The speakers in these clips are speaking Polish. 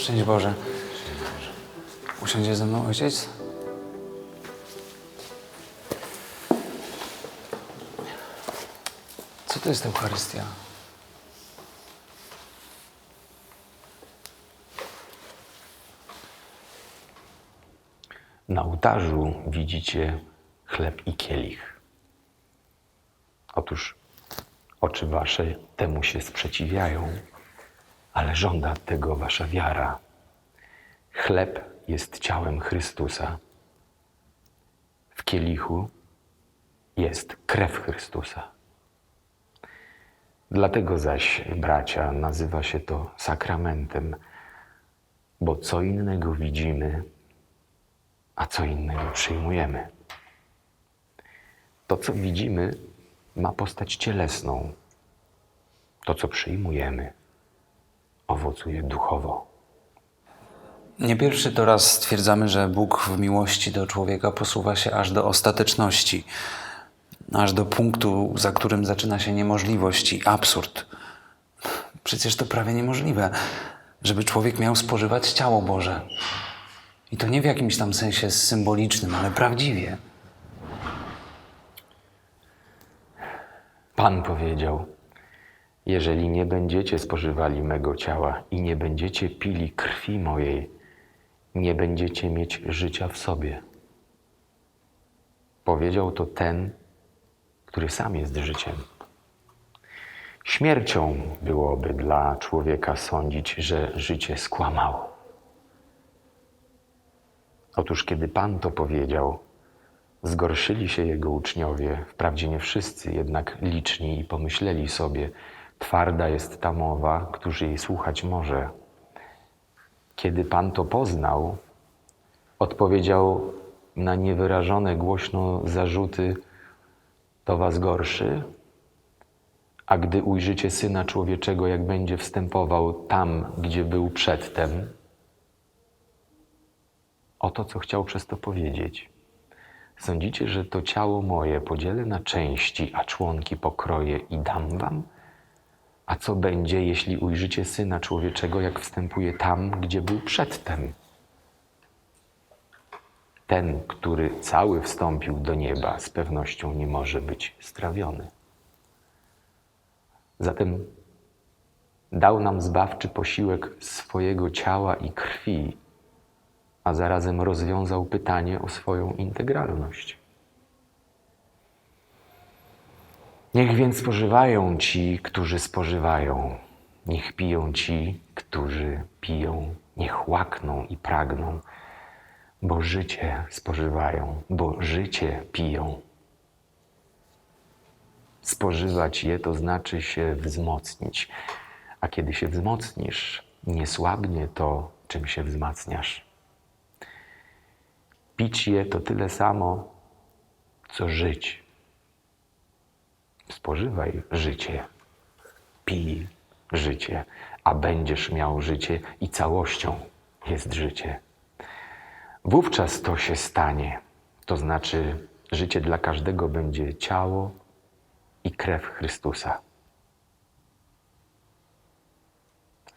Szczęść Boże. Usiądzie ze mną ojciec? Co to jest Eucharystia? Na ołtarzu widzicie chleb i kielich. Otóż oczy wasze temu się sprzeciwiają, ale żąda tego wasza wiara. Chleb jest ciałem Chrystusa. W kielichu jest krew Chrystusa. Dlatego zaś, bracia, nazywa się to sakramentem, bo co innego widzimy, a co innego przyjmujemy. To, co widzimy, ma postać cielesną. To, co przyjmujemy, owocuje duchowo. Nie pierwszy to raz stwierdzamy, że Bóg w miłości do człowieka posuwa się aż do ostateczności, aż do punktu, za którym zaczyna się niemożliwość i absurd. Przecież to prawie niemożliwe, żeby człowiek miał spożywać ciało Boże. I to nie w jakimś tam sensie symbolicznym, ale prawdziwie. Pan powiedział: Jeżeli nie będziecie spożywali mego ciała i nie będziecie pili krwi mojej, nie będziecie mieć życia w sobie. Powiedział to ten, który sam jest życiem. Śmiercią byłoby dla człowieka sądzić, że życie skłamało. Otóż, kiedy Pan to powiedział, zgorszyli się jego uczniowie, wprawdzie nie wszyscy, jednak liczni i pomyśleli sobie: Twarda jest ta mowa, któż jej słuchać może. Kiedy Pan to poznał, odpowiedział na niewyrażone głośno zarzuty: To was gorszy? A gdy ujrzycie syna człowieczego, jak będzie wstępował tam, gdzie był przedtem, Oto, co chciał przez to powiedzieć. Sądzicie, że to ciało moje podzielę na części, a członki pokroję i dam wam? A co będzie, jeśli ujrzycie Syna Człowieczego, jak wstępuje tam, gdzie był przedtem? Ten, który cały wstąpił do nieba, z pewnością nie może być strawiony. Zatem dał nam zbawczy posiłek swojego ciała i krwi, a zarazem rozwiązał pytanie o swoją integralność. Niech więc spożywają ci, którzy spożywają, niech piją ci, którzy piją, niech łakną i pragną, bo życie spożywają, bo życie piją. Spożywać je to znaczy się wzmocnić, a kiedy się wzmocnisz, nie słabnie to, czym się wzmacniasz. Pić je to tyle samo, co żyć. Spożywaj życie, pij życie, a będziesz miał życie i całością jest życie. Wówczas to się stanie, to znaczy życie dla każdego będzie ciało i krew Chrystusa.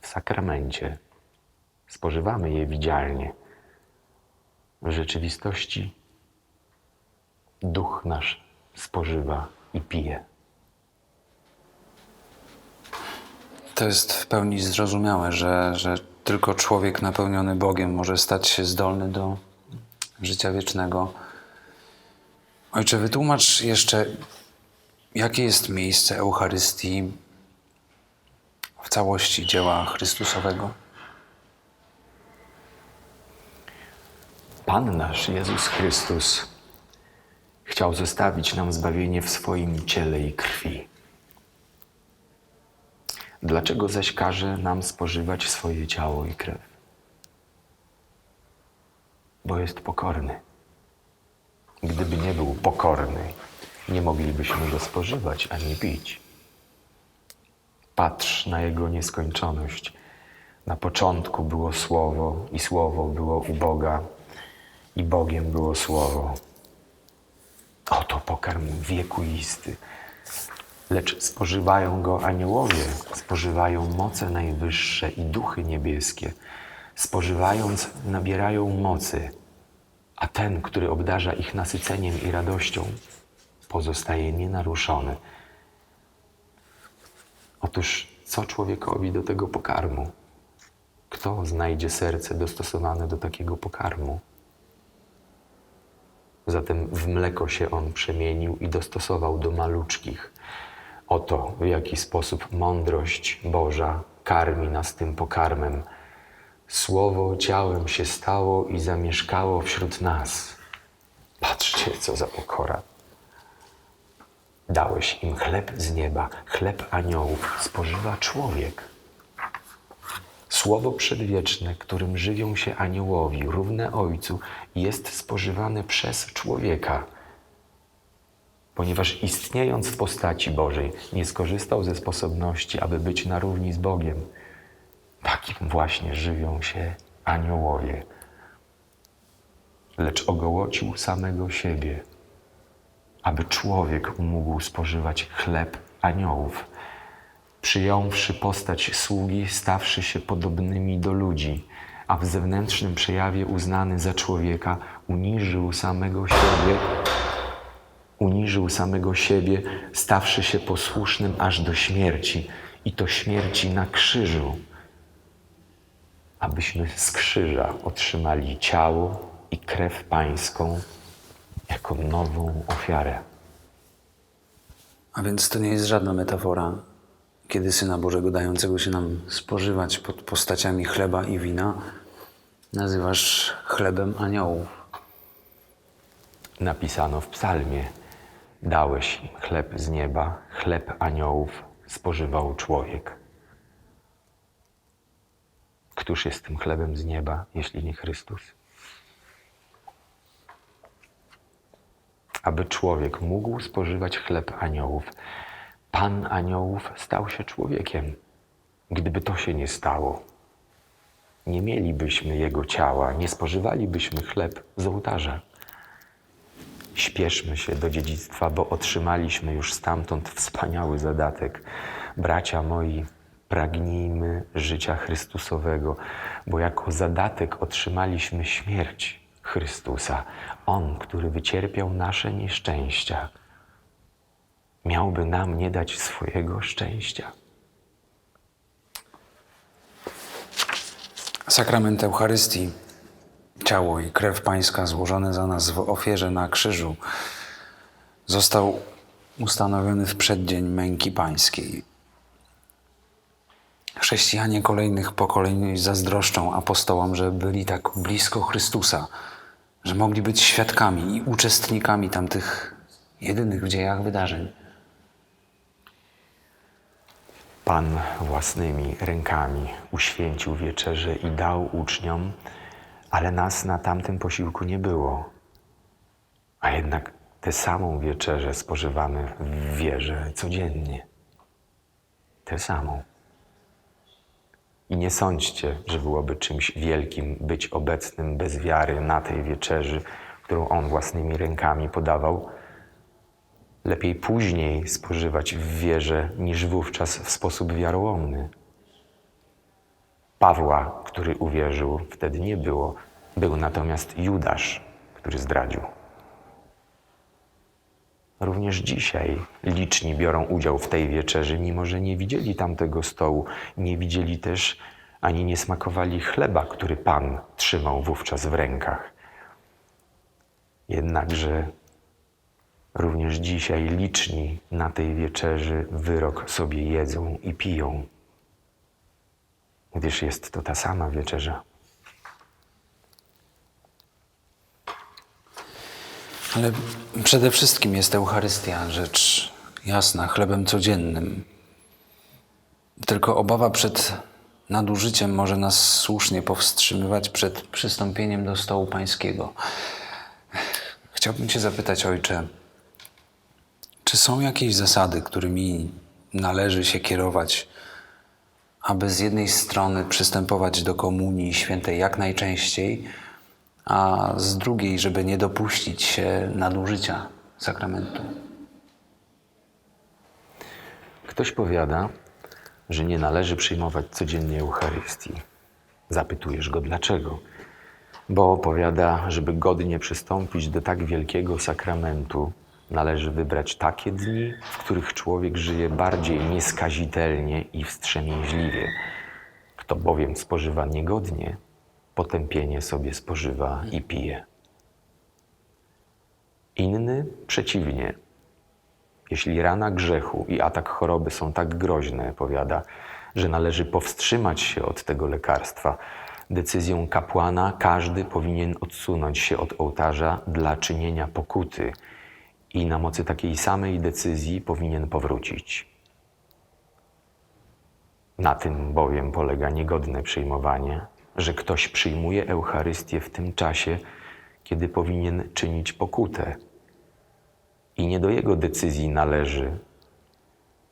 W sakramencie spożywamy je widzialnie w rzeczywistości duch nasz spożywa i pije. To jest w pełni zrozumiałe, że, że tylko człowiek napełniony Bogiem może stać się zdolny do życia wiecznego. Ojcze, wytłumacz jeszcze, jakie jest miejsce Eucharystii w całości dzieła Chrystusowego? Pan nasz Jezus Chrystus chciał zostawić nam zbawienie w swoim ciele i krwi. Dlaczego zaś każe nam spożywać swoje ciało i krew? Bo jest pokorny. Gdyby nie był pokorny, nie moglibyśmy go spożywać ani pić. Patrz na jego nieskończoność. Na początku było Słowo, i Słowo było u Boga, i Bogiem było Słowo. Oto pokarm wiekuisty. Lecz spożywają go aniołowie, spożywają moce najwyższe i duchy niebieskie. Spożywając, nabierają mocy, a ten, który obdarza ich nasyceniem i radością, pozostaje nienaruszony. Otóż co człowiekowi do tego pokarmu? Kto znajdzie serce dostosowane do takiego pokarmu? Zatem w mleko się on przemienił i dostosował do maluczkich. Oto w jaki sposób mądrość Boża karmi nas tym pokarmem. Słowo ciałem się stało i zamieszkało wśród nas. Patrzcie, co za pokora. Dałeś im chleb z nieba, chleb aniołów, spożywa człowiek. Słowo przedwieczne, którym żywią się aniołowi, równe Ojcu, jest spożywane przez człowieka. Ponieważ istniejąc w postaci Bożej, nie skorzystał ze sposobności, aby być na równi z Bogiem, takim właśnie żywią się aniołowie. Lecz ogołocił samego siebie, aby człowiek mógł spożywać chleb aniołów przyjąwszy postać sługi, stawszy się podobnymi do ludzi, a w zewnętrznym przejawie uznany za człowieka, uniżył samego siebie, uniżył samego siebie, stawszy się posłusznym aż do śmierci, i to śmierci na krzyżu, abyśmy z krzyża otrzymali ciało i krew pańską jako nową ofiarę. A więc to nie jest żadna metafora, kiedy Syna Bożego dającego się nam spożywać pod postaciami chleba i wina nazywasz chlebem aniołów. napisano w psalmie: Dałeś im chleb z nieba, chleb aniołów spożywał człowiek. Któż jest tym chlebem z nieba, jeśli nie Chrystus? Aby człowiek mógł spożywać chleb aniołów, Pan aniołów stał się człowiekiem. Gdyby to się nie stało, nie mielibyśmy jego ciała, nie spożywalibyśmy chleb z ołtarza. Śpieszmy się do dziedzictwa, bo otrzymaliśmy już stamtąd wspaniały zadatek. Bracia moi, pragnijmy życia Chrystusowego, bo jako zadatek otrzymaliśmy śmierć Chrystusa. On, który wycierpiał nasze nieszczęścia, miałby nam nie dać swojego szczęścia. Sakrament Eucharystii, ciało i krew Pańska złożone za nas w ofierze na krzyżu, został ustanowiony w przeddzień męki Pańskiej. Chrześcijanie kolejnych pokoleń zazdroszczą apostołom, że byli tak blisko Chrystusa, że mogli być świadkami i uczestnikami tamtych jedynych w dziejach wydarzeń. Pan własnymi rękami uświęcił wieczerzę i dał uczniom, ale nas na tamtym posiłku nie było. A jednak tę samą wieczerzę spożywamy w wierze codziennie. Tę samą. I nie sądźcie, że byłoby czymś wielkim być obecnym bez wiary na tej wieczerzy, którą On własnymi rękami podawał. Lepiej później spożywać w wierze, niż wówczas w sposób wiarołomny. Pawła, który uwierzył, wtedy nie było. Był natomiast Judasz, który zdradził. Również dzisiaj liczni biorą udział w tej wieczerzy, mimo że nie widzieli tamtego stołu, nie widzieli też ani nie smakowali chleba, który Pan trzymał wówczas w rękach. Jednakże również dzisiaj liczni na tej wieczerzy wyrok sobie jedzą i piją, gdyż jest to ta sama wieczerza. Ale przede wszystkim jest Eucharystia, rzecz jasna, chlebem codziennym. Tylko obawa przed nadużyciem może nas słusznie powstrzymywać przed przystąpieniem do stołu pańskiego. Chciałbym Cię zapytać, Ojcze, czy są jakieś zasady, którymi należy się kierować, aby z jednej strony przystępować do Komunii Świętej jak najczęściej, a z drugiej, żeby nie dopuścić się nadużycia sakramentu? Ktoś powiada, że nie należy przyjmować codziennie Eucharystii. Zapytujesz go dlaczego? Bo opowiada, żeby godnie przystąpić do tak wielkiego sakramentu, należy wybrać takie dni, w których człowiek żyje bardziej nieskazitelnie i wstrzemięźliwie. Kto bowiem spożywa niegodnie, potępienie sobie spożywa i pije. Inny przeciwnie. Jeśli rana grzechu i atak choroby są tak groźne, powiada, że należy powstrzymać się od tego lekarstwa, decyzją kapłana każdy powinien odsunąć się od ołtarza dla czynienia pokuty i na mocy takiej samej decyzji powinien powrócić. Na tym bowiem polega niegodne przyjmowanie, że ktoś przyjmuje Eucharystię w tym czasie, kiedy powinien czynić pokutę. I nie do jego decyzji należy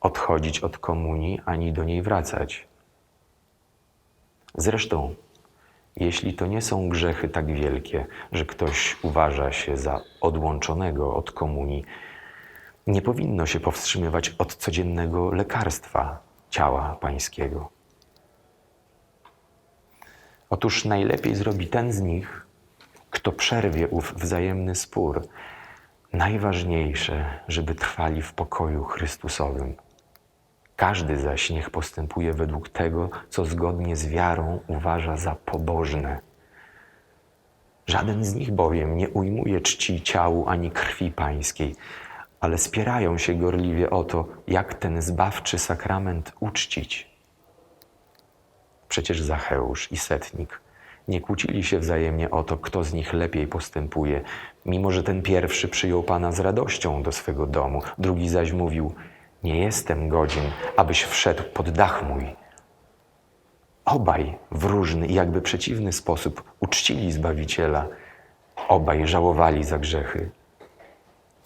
odchodzić od komunii ani do niej wracać. Zresztą, jeśli to nie są grzechy tak wielkie, że ktoś uważa się za odłączonego od komunii, nie powinno się powstrzymywać od codziennego lekarstwa ciała pańskiego. Otóż najlepiej zrobi ten z nich, kto przerwie ów wzajemny spór. Najważniejsze, żeby trwali w pokoju Chrystusowym. Każdy zaś niech postępuje według tego, co zgodnie z wiarą uważa za pobożne. Żaden z nich bowiem nie ujmuje czci ciału ani krwi pańskiej, ale spierają się gorliwie o to, jak ten zbawczy sakrament uczcić. Przecież Zacheusz i Setnik nie kłócili się wzajemnie o to, kto z nich lepiej postępuje, mimo że ten pierwszy przyjął Pana z radością do swego domu, drugi zaś mówił: Nie jestem godzien, abyś wszedł pod dach mój. Obaj w różny i jakby przeciwny sposób uczcili Zbawiciela, obaj żałowali za grzechy,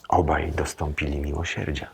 obaj dostąpili miłosierdzia.